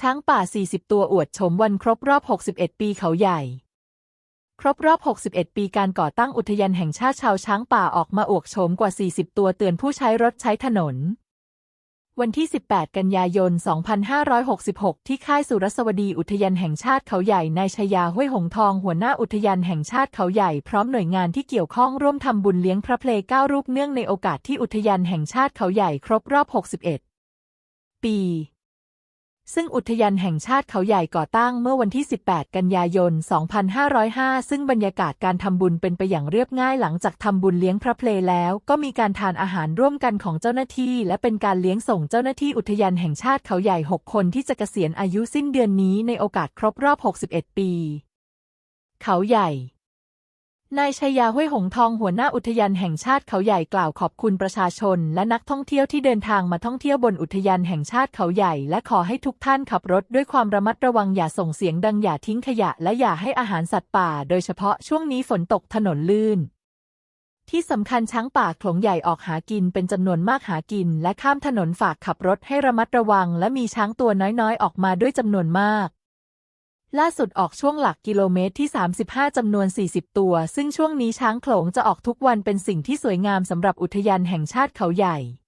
ช้างป่า 40 ตัวอวดโฉมวันครบรอบ 61 ปีเขาใหญ่ ครบรอบ 61 ปีการก่อตั้งอุทยานแห่งชาติชาวช้างป่าออกมาอวกโฉมกว่า 40 ตัวเตือนผู้ใช้รถใช้ถนน วันที่ 18 กันยายน 2566 ที่ค่ายสุรสวดีอุทยานแห่งชาติเขาใหญ่นายชยาห้วยหงทองหัวหน้าอุทยานแห่งชาติเขาใหญ่พร้อมหน่วยงานที่เกี่ยวข้องร่วมทำบุญเลี้ยงพระเพลงเก้ารูปเนื่องในโอกาสที่อุทยานแห่งชาติเขาใหญ่ครบรอบ 61 ปี ซึ่งอุทยานแห่งชาติเขาใหญ่ก่อตั้งเมื่อวันที่ 18 กันยายน 2505 ซึ่งบรรยากาศการทำบุญเป็นไปอย่างเรียบง่ายหลังจากทำบุญเลี้ยงพระเพลแล้ว ก็มีการทานอาหารร่วมกันของเจ้าหน้าที่ และเป็นการเลี้ยงส่งเจ้าหน้าที่อุทยานแห่งชาติเขาใหญ่ 6 คนที่จะเกษียณอายุสิ้นเดือนนี้ในโอกาสครบรอบ 61 ปี เขาใหญ่ นายชยาห้วยหงทองหัวหน้าอุทยานแห่งชาติเขาใหญ่กล่าวขอบคุณประชาชน และนักท่องเที่ยวที่เดินทางมาท่องเที่ยวบนอุทยานแห่งชาติเขาใหญ่ และขอให้ทุกท่านขับรถด้วยความระมัดระวังอย่าส่งเสียงดังอย่าทิ้งขยะ และอย่าให้อาหารสัตว์ป่า โดยเฉพาะช่วงนี้ฝนตกถนนลื่น ที่สำคัญช้างป่าโขลงใหญ่ออกหากินเป็นจำนวนมากหากิน และข้ามถนนฝากขับรถให้ระมัดระวัง และมีช้างตัวน้อยๆ ออกมาด้วยจำนวนมาก ล่าสุดออกช่วงหลักกิโลเมตรที่ 35 จำนวน 40 ตัว ซึ่งช่วงนี้ช้างโขลงจะออกทุกวันเป็นสิ่งที่สวยงามสำหรับอุทยานแห่งชาติเขาใหญ่